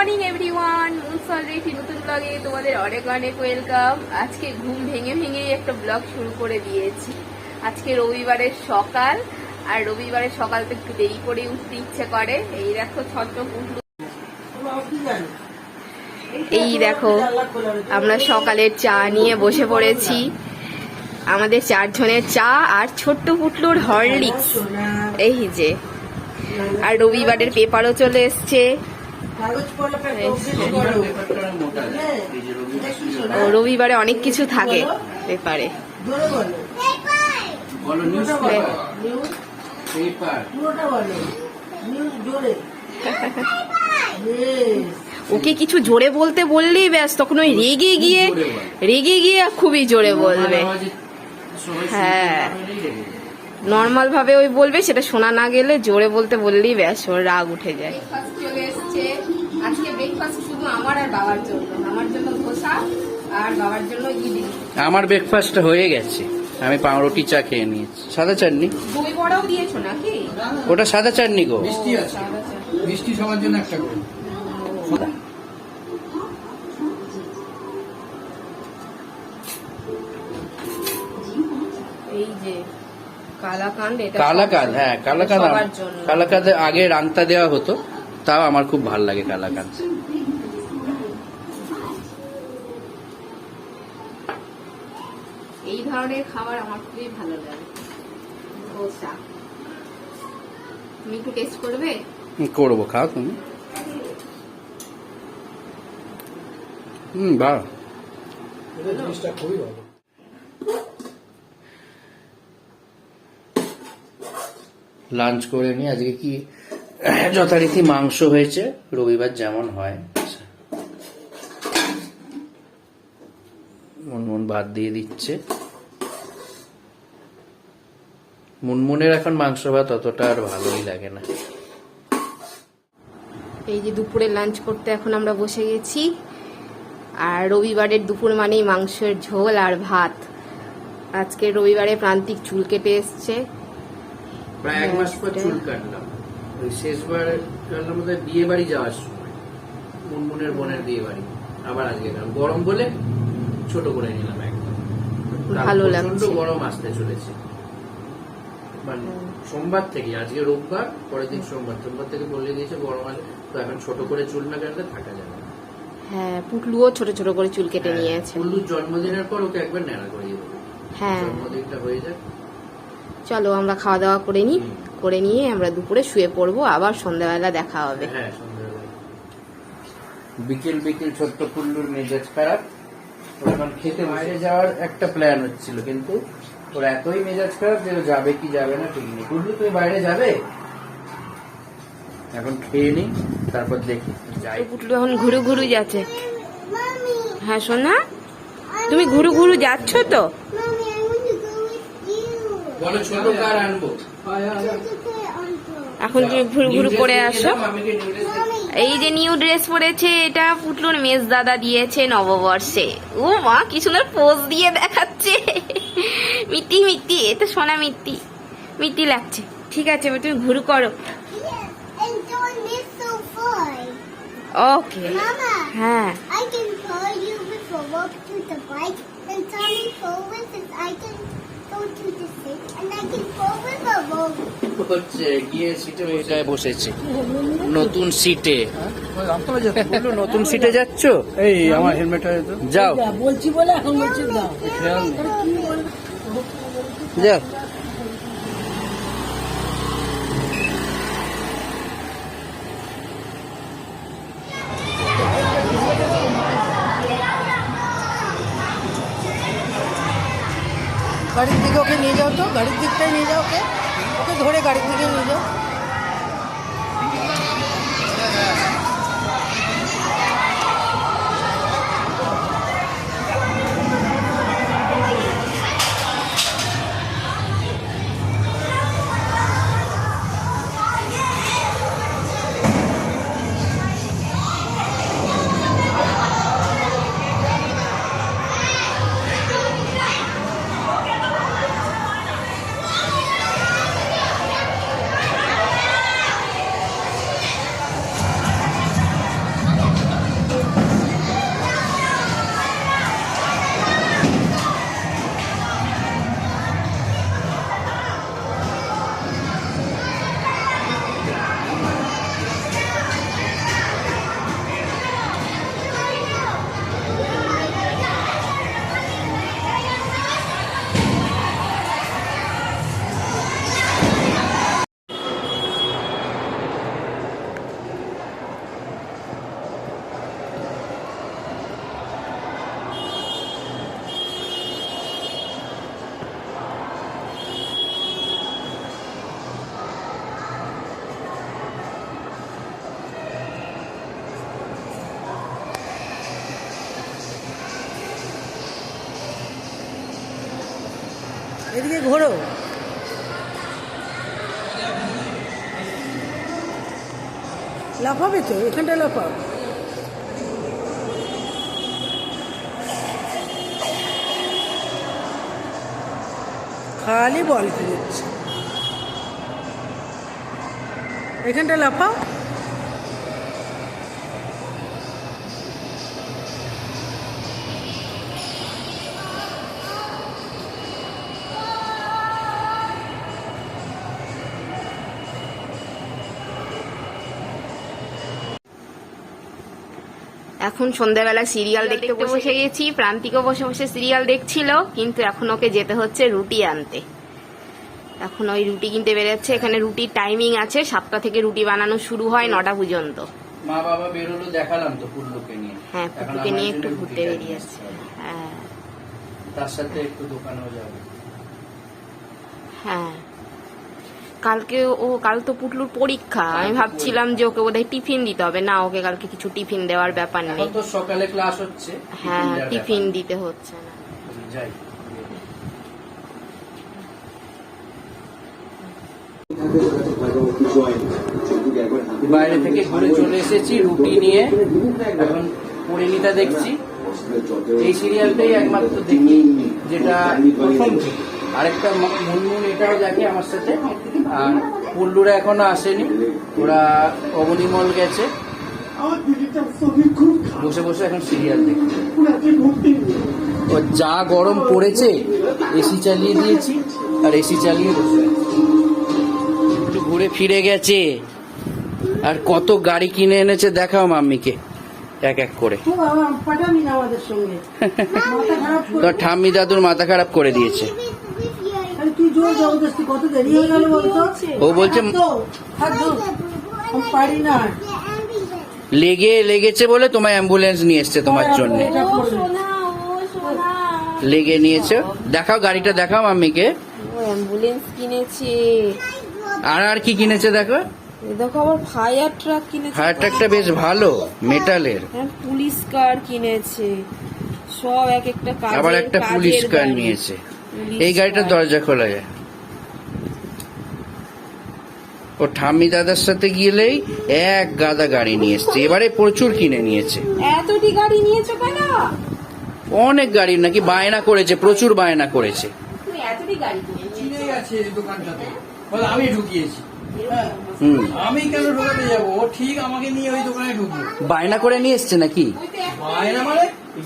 Morning, everyone. মুনসলের একটি নতুন ব্লগে তোমাদের অনেক অনেক ওয়েলকাম। আজকে ঘুম ভেঙে ভেঙে একটা ব্লগ শুরু করে দিয়েছি। আজকে রবিবারের সকাল, আর রবিবারের সকাল তো একটু দেরি করে উঠতে ইচ্ছে করে। এই দেখো, ছত্র এই দেখো, আমরা সকালের চা নিয়ে বসে পড়েছি। আমাদের চারজনের চা আর ছোট্ট পুটলুর হরলিক্স। এই যে, আর রবিবারের পেপারও চলে এসছে। রবিবারে অনেক কিছু থাকে পেপারে। বলো নিউজ পেপার ওকে কিছু জোরে বলতে বললেই ব্যাস তখন ওই রেগে গিয়ে রেগে গিয়ে খুবই জোরে বলবে। হ্যাঁ। নর্মাল ভাবে ওই বলবে সেটা শোনা না গেলে জোরে বলতে বললেই ব্যাস ওর রাগ উঠে যায়। চলে এসছে। আজকে ব্রেকফাস্ট শুধু আমার আর বাবার জন্য আমার জন্য ধোসা আর বাবার জন্য ইডলি। আমার ব্রেকফাস্টটা হয়ে গেছে। আমি পাউরুটি চা খেয়ে নিয়েছি। সাদা চাটনি? দই বড়াও দিয়েছ নাকি? ওটা সাদা চাটনি গো। মিষ্টি আছে। মিষ্টি সবার জন্য একটা করে। এই যে কালাকান্দ এটা হ্যাঁ কালাকাদ সবার আগে রাংতা দেওয়া হতো তাও আমার খুব ভালো লাগে কালাকাদ এই ধরনের খাবার আমার খুবই ভালো লাগে। ধোসা তুমি একটু টেস্ট করবে? করব খাও তুমি। হুম এটা জিনিসটা খুবই ভালো। লাঞ্চ করে নি আজকে কি যথারীতি মাংস হয়েছে, রবিবার যেমন হয়। মুনমুন ভাত দিয়ে দিচ্ছে। মুনমুনের এখন মাংস ভাত অতটা আর ভালোই লাগে না। এই যে দুপুরে লাঞ্চ করতে এখন আমরা বসে গেছি। আর রবিবারের দুপুর মানেই মাংসের ঝোল আর ভাত। আজকে রবিবারে প্রান্তিক চুল কেটে এসছে। প্রায় এক মাস পর চুল কাটলাম। ওই শেষবার কাটলাম বোধ বিয়ে বাড়ি যাওয়ার সময়। মুনমুনের বোনের বিয়ে বাড়ি আবার আজকে গরম বলে ছোট করে নিলাম একদম। ভালো লাগছে। গরম আসতে চলেছে। মানে সোমবার থেকে আজকে রোববার পরের দিন সোমবার। সোমবার থেকে বলে দিয়েছে গরম আসে তো এখন ছোট করে চুল না কাটলে থাকা যাবে না। হ্যাঁ পুটলুও ছোট ছোট করে চুল কেটে নিয়েছে। কুল্লুর জন্মদিনের পর ওকে একবার নেড়া করে দেবো। হ্যাঁ। জন্মদিনটা হয়ে যাক। চলো আমরা খাওয়া দাওয়া করে নিই করে নিয়ে আমরা দুপুরে শুয়ে পড়ব আবার সন্ধ্যাবেলা দেখা হবে। হ্যাঁ বিকেল বিকেল ছোট্ট কুল্লুর মেজাজ খারাপ। খেতে বাইরে যাওয়ার একটা প্ল্যান হচ্ছিল কিন্তু ওর এতই মেজাজ খারাপ যে যাবে কি যাবে না ঠিক নেই। কুল্লু তুমি বাইরে যাবে? এখন খেয়ে নি তারপর দেখি। যাই। পুটলু এখন ঘুরু ঘুরু যাচ্ছে। হ্যাঁ সোনা? তুমি ঘুরু ঘুরু যাচ্ছ তো Mommy, I want to go with you. বলো ছোট কার আনব? এখন তুমি ঘুরু ঘুরু করে আসো। এই যে নিউ ড্রেস পরেছে এটা পুটলুর মেজ দাদা দিয়েছে নববর্ষে। ও মা কি সুন্দর পোজ দিয়ে দেখাচ্ছে। মিটি মিটি এটা সোনা মিটি মিটি লাগছে। ঠিক আছে তুমি ঘুরু করো. ওকে হ্যাঁ। I can call you with a walk to the bike, and Tommy go with. I can হচ্ছে গিয়ে সিটে ওইটায় বসেছে। নতুন সিটে নতুন সিটে যাচ্ছ? এই আমার হেলমেট যাও। বলছি বলে এখন বলছি না যাও গাড়ির দিকে ওকে নিয়ে যাও তো, গাড়ির দিকটাই নিয়ে যাও ওকে ওকে ধরে গাড়ির দিকে নিয়ে যাও। ঘোরো। লাফাবে তো এখানটা লাফাও। খালি বল ফিরেছে এখানটা লাফাও। এখন সন্ধ্যাবেলা সিরিয়াল দেখতে বসে গেছি প্রান্তিকও বসে বসে সিরিয়াল দেখছিল কিন্তু এখন ওকে যেতে হচ্ছে রুটি আনতে। এখন ওই রুটি কিনতে বেরোচ্ছে এখানে রুটির টাইমিং আছে সাতটা থেকে রুটি বানানো শুরু হয় নটা পর্যন্ত। মা বাবা বেরোলো দেখালাম তো পুল্লুকে নিয়ে। হ্যাঁ নিয়ে একটু ঘুরতে বেরিয়ে আসছে। হ্যাঁ। তার সাথে একটু দোকানেও যাব। হ্যাঁ। কালকে ও কাল তো পুটলুর পরীক্ষা। আমি ভাবছিলাম যে ওকে বোধহয় টিফিন দিতে হবে। না ওকে কালকে কিছু টিফিন দেওয়ার ব্যাপার নেই। তো সকালে ক্লাস হচ্ছে। হ্যাঁ টিফিন দিতে হচ্ছে না। যাই। বাইরে থেকে ঘুরে চলে এসেছি রুটি নিয়ে। এখন পরিণীতা দেখছি। এই সিরিয়ালটাই একমাত্র দেখি যেটা প্রথম আরেকটা মুনমুন এটাও দেখে আমার সাথে। আর পুল্লুরা এখনও আসেনি। ওরা অবনিমল গেছে। বসে বসে এখন সিরিয়াল দেখছে। ও যা গরম পড়েছে এসি চালিয়ে দিয়েছি আর এসি চালিয়ে বসে একটু ঘুরে ফিরে গেছে। আর কত গাড়ি কিনে এনেছে দেখাও মাম্মিকে এক এক করে। তো ঠাম্মি দাদুর মাথা খারাপ করে দিয়েছে। জোর জবরদস্তি কত দেরি হয়ে গেল বলতো? ও বলছে পারি না। লেগে লেগেছে বলে তোমার অ্যাম্বুলেন্স নিয়ে এসছে তোমার জন্য। লেগে নিয়েছে। দেখাও গাড়িটা দেখাও মাম্মিকে। অ্যাম্বুলেন্স কিনেছে। আর আর কি কিনেছে দেখো? দেখো আবার ফায়ার ট্রাক কিনেছে। ফায়ার ট্রাকটা বেশ ভালো মেটালের হ্যাঁ, পুলিশ কার কিনেছে। সব এক একটা আবার একটা পুলিশ কার নিয়েছে। এই গাড়িটার দরজা খোলা যায়। ও ঠাম্মি দাদার সাথে গেলেই এক গাদা গাড়ি নিয়ে এসছে। এবারে প্রচুর কিনে নিয়েছে। এতটি গাড়ি নিয়েছো কেন? অনেক গাড়ি নাকি বায়না করেছে প্রচুর বায়না করেছে। এতটি গাড়ি কিনেছো। চিনে দোকানটাতে। আমি ঢুকিয়েছি। হ্যাঁ হুম। আমি কেন ঢোকাতে যাব? ও ঠিক আমাকে নিয়ে ওই দোকানে ঢুকলো। বায়না করে নিয়ে এসছে নাকি? বায়না মানে?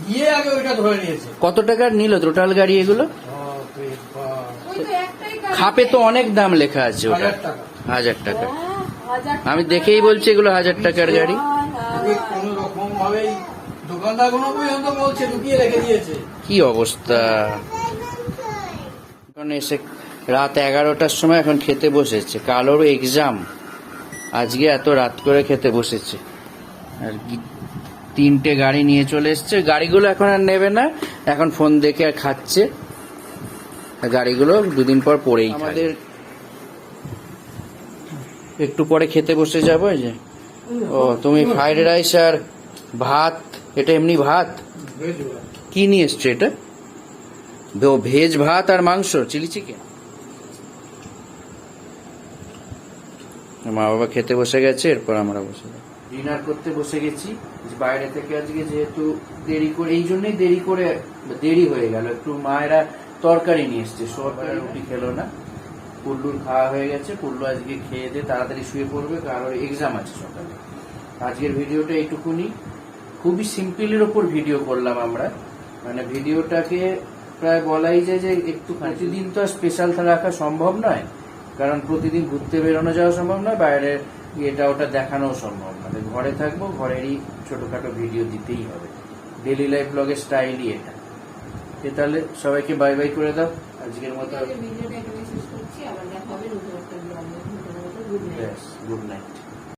গিয়ে আগে ওইটা ধরে নিয়েছে। কত টাকার নিল? টোটাল গাড়ি এগুলো? খাপে তো অনেক দাম লেখা আছে ওটা। হাজার টাকা। হ্যাঁ, আমি দেখেই বলছি এগুলো হাজার টাকার গাড়ি। কি অবস্থা? এখন এসে রাত এগারোটার সময় এখন খেতে বসেছে। কালোর এক্সাম আজকে এত রাত করে খেতে বসেছে। আর কি- তিনটে গাড়ি নিয়ে চলে এসছে। গাড়িগুলো এখন আর নেবে না। এখন ফোন দেখে আর খাচ্ছে। গাড়িগুলো দুদিন পর পরেই আমাদের একটু পরে খেতে বসে যাব এই যে। ও তুমি ফ্রাইড রাইস আর ভাত এটা এমনি ভাত? কি নিয়ে এসছো এটা? ভেজ ভাত আর মাংস চিলি চিকেন মা বাবা খেতে বসে গেছে এরপর আমরা বসে ডিনার করতে বসে গেছি বাইরে থেকে আজকে যেহেতু দেরি করে এই জন্যই দেরি করে দেরি হয়ে গেল। একটু মায়েরা তরকারি নিয়ে এসছে। সরকার রুটি খেলো না। পুল্লুর খাওয়া হয়ে গেছে। পুল্লু আজকে খেয়ে দিয়ে তাড়াতাড়ি শুয়ে পড়বে, কারণ এক্সাম আছে সকালে। আজকের ভিডিওটা এইটুকুনি। খুবই সিম্পলের ওপর ভিডিও করলাম আমরা। মানে ভিডিওটাকে প্রায় বলাই যায় যে একটু প্রতিদিন তো স্পেশাল রাখা সম্ভব নয়, কারণ প্রতিদিন ঘুরতে বেরোনো যাওয়া সম্ভব নয়, বাইরে এটা ওটা দেখানো সম্ভব নয়। ঘরে থাকব, ঘরেরই ছোটখাটো ভিডিও দিতেই হবে। ডেলি লাইফ ব্লগের স্টাইলই এটা। এ তাহলে সবাইকে বাই বাই করে দাও। আজকের মতো গুড নাইট।